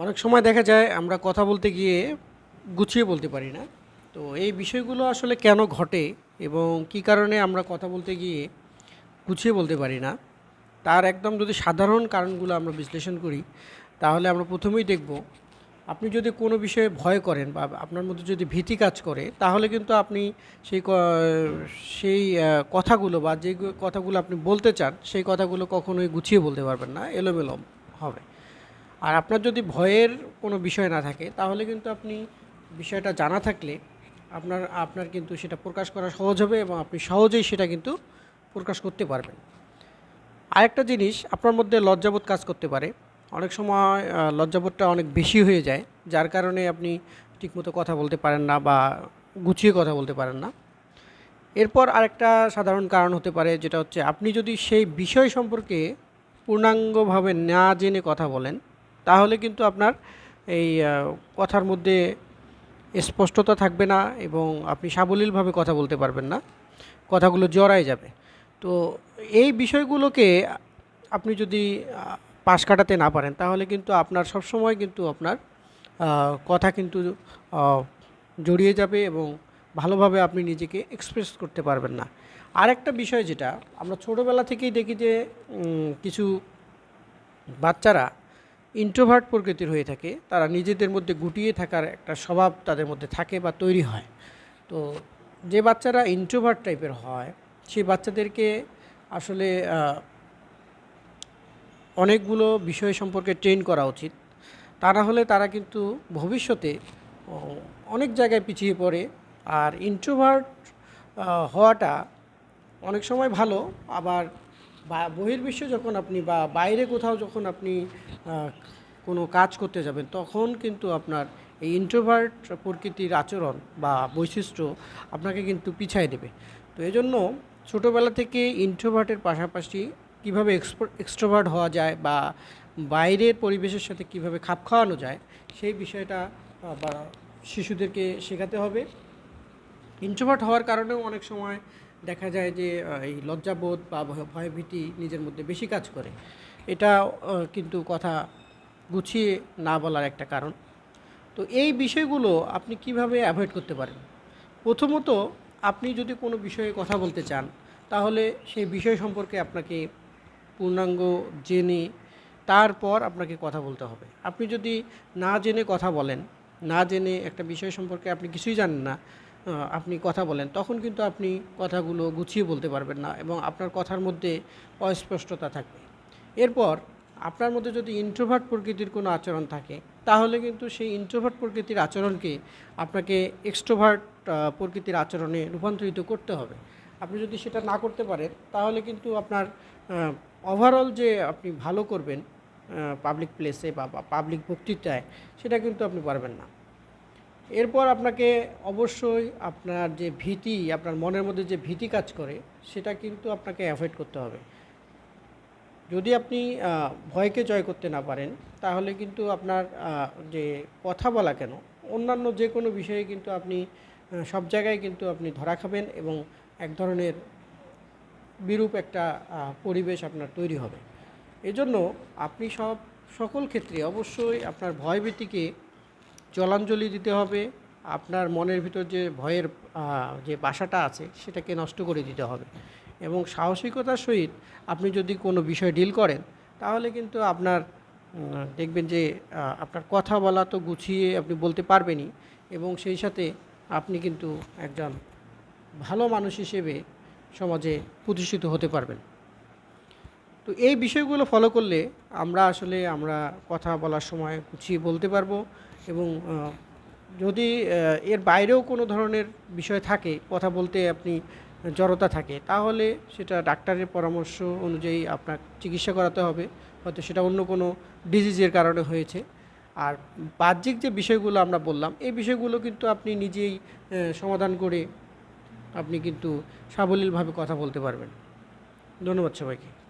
অনেক সময় দেখা যায় আমরা কথা বলতে গিয়ে গুছিয়ে বলতে পারি না। তো এই বিষয়গুলো আসলে কেন ঘটে এবং কী কারণে আমরা কথা বলতে গিয়ে গুছিয়ে বলতে পারি না, তার একদম যদি সাধারণ কারণগুলো আমরা বিশ্লেষণ করি, তাহলে আমরা প্রথমেই দেখব, আপনি যদি কোনো বিষয়ে ভয় করেন বা আপনার মধ্যে যদি ভীতি কাজ করে, তাহলে কিন্তু আপনি সেই সেই কথাগুলো বা যে কথাগুলো আপনি বলতে চান, সেই কথাগুলো কখনোই গুছিয়ে বলতে পারবেন না, এলোমেলো হবে। আর আপনার যদি ভয়ের কোনো বিষয় না থাকে, তাহলে কিন্তু আপনি বিষয়টা জানা থাকলে আপনার আপনার কিন্তু সেটা প্রকাশ করা সহজ হবে এবং আপনি সহজেই সেটা কিন্তু প্রকাশ করতে পারবেন। আরেকটা জিনিস, আপনার মধ্যে লজ্জাবোধ কাজ করতে পারে। অনেক সময় লজ্জাবোধটা অনেক বেশি হয়ে যায়, যার কারণে আপনি ঠিকমতো কথা বলতে পারেন না বা গুছিয়ে কথা বলতে পারেন না। এরপর আরেকটা সাধারণ কারণ হতে পারে, যেটা হচ্ছে আপনি যদি সেই বিষয় সম্পর্কে পূর্ণাঙ্গভাবে না জেনে কথা বলেন তাহলে কিন্তু আপনার এই কথার মধ্যে স্পষ্টতা থাকবে না এবং আপনি সাবলীলভাবে কথা বলতে পারবেন না, কথাগুলো জড়ায় যাবে। তো এই বিষয়গুলোকে আপনি যদি পাশ কাটাতে না পারেন, তাহলে কিন্তু আপনার সবসময় কিন্তু আপনার কথা কিন্তু জড়িয়ে যাবে এবং ভালোভাবে আপনি নিজেকে এক্সপ্রেস করতে পারবেন না। আরেকটা বিষয় যেটা, আমরা ছোটোবেলা থেকেই দেখি যে কিছু বাচ্চারা ইন্ট্রোভার্ট প্রকৃতির হয়ে থাকে, তারা নিজেদের মধ্যে গুটিয়ে থাকার একটা স্বভাব তাদের মধ্যে থাকে বা তৈরি হয়। তো যে বাচ্চারা ইন্ট্রোভার্ট টাইপের হয়, সেই বাচ্চাদেরকে আসলে অনেকগুলো বিষয় সম্পর্কে ট্রেন করা উচিত। তা না হলে তারা কিন্তু ভবিষ্যতে অনেক জায়গায় পিছিয়ে পড়ে। আর ইন্ট্রোভার্ট হওয়াটা অনেক সময় ভালো, আবার বা- বহির্বিশ্বে যখন আপনি বা বাইরে কোথাও যখন আপনি কোনো কাজ করতে যাবেন, তখন কিন্তু আপনার এই ইন্ট্রোভার্ট প্রকৃতির আচরণ বা বৈশিষ্ট্য আপনাকে কিন্তু পিছায় দেবে। তো এই জন্য ছোটোবেলা থেকে ইন্ট্রোভার্টের পাশাপাশি কীভাবে এক্সট্রোভার্ট হওয়া যায় বা বাইরের পরিবেশের সাথে কীভাবে খাপ খাওয়ানো যায়, সেই বিষয়টা বা শিশুদেরকে শেখাতে হবে। ইন্ট্রোভার্ট হওয়ার কারণেও অনেক সময় দেখা যায় যে এই লজ্জাবোধ বা ভয়- ভয়ভীতি নিজের মধ্যে বেশি কাজ করে। এটা কিন্তু কথা গুছিয়ে না বলার একটা কারণ। তো এই বিষয়গুলো আপনি কীভাবে অ্যাভয়েড করতে পারেন? প্রথমত, আপনি যদি কোনো বিষয়ে কথা বলতে চান, তাহলে সেই বিষয় সম্পর্কে আপনাকে পূর্ণাঙ্গ জেনে তারপর আপনাকে কথা বলতে হবে। আপনি যদি না জেনে কথা বলেন, না জেনে একটা বিষয় সম্পর্কে আপনি কিছুই জানেন না আপনি কথা বলেন, তখন কিন্তু আপনি কথাগুলো গুছিয়ে বলতে পারবেন না এবং আপনার কথার মধ্যে অস্পষ্টতা থাকবে। এরপর আপনার মধ্যে যদি ইন্ট্রোভার্ট প্রকৃতির কোনো আচরণ থাকে, তাহলে কিন্তু সেই ইন্ট্রোভার্ট প্রকৃতির আচরণকে আপনাকে এক্সট্রোভার্ট প্রকৃতির আচরণে রূপান্তরিত করতে হবে। আপনি যদি সেটা না করতে পারেন, তাহলে কিন্তু আপনার ওভারঅল যে আপনি ভালো করবেন পাবলিক প্লেসে বা পাবলিক বক্তৃতায়, সেটা কিন্তু আপনি পারবেন না। এরপর আপনাকে অবশ্যই আপনার যে ভীতি, আপনার মনের মধ্যে যে ভীতি কাজ করে, সেটা কিন্তু আপনাকে অ্যাভয়েড করতে হবে। যদি আপনি ভয়কে জয় করতে না পারেন, তাহলে কিন্তু আপনার যে কথা বলা কেন, অন্যান্য যে কোনো বিষয়ে কিন্তু আপনি সব জায়গায় কিন্তু আপনি ধরা খাবেন এবং এক ধরনের বিরূপ একটা পরিবেশ আপনার তৈরি হবে। এজন্য আপনি সব, সকল ক্ষেত্রে অবশ্যই আপনার ভয়ভীতিকে জলাঞ্জলি দিতে হবে, আপনার মনের ভিতর যে ভয়ের যে বাসাটা আছে সেটাকে নষ্ট করে দিতে হবে। এবং সাহসিকতার সহিত আপনি যদি কোনো বিষয় ডিল করেন, তাহলে কিন্তু আপনার দেখবেন যে আপনার কথা বলা তো গুছিয়ে আপনি বলতে পারবেনই এবং সেই সাথে আপনি কিন্তু একজন ভালো মানুষ হিসেবে সমাজে প্রতিষ্ঠিত হতে পারবেন। তো এই বিষয়গুলো ফলো করলে আমরা আসলে আমরা কথা বলার সময় গুছিয়ে বলতে পারব। এবং যদি এর বাইরেও কোনো ধরনের বিষয় থাকে, কথা বলতে আপনি জড়তা থাকে, তাহলে সেটা ডাক্তারের পরামর্শ অনুযায়ী আপনার চিকিৎসা করাতে হবে। হয়তো সেটা অন্য কোনো ডিজিজের কারণে হয়েছে। আর বাহ্যিক যে বিষয়গুলো আমরা বললাম, এই বিষয়গুলো কিন্তু আপনি নিজেই সমাধান করে আপনি কিন্তু সাবলীলভাবে কথা বলতে পারবেন। ধন্যবাদ সবাইকে।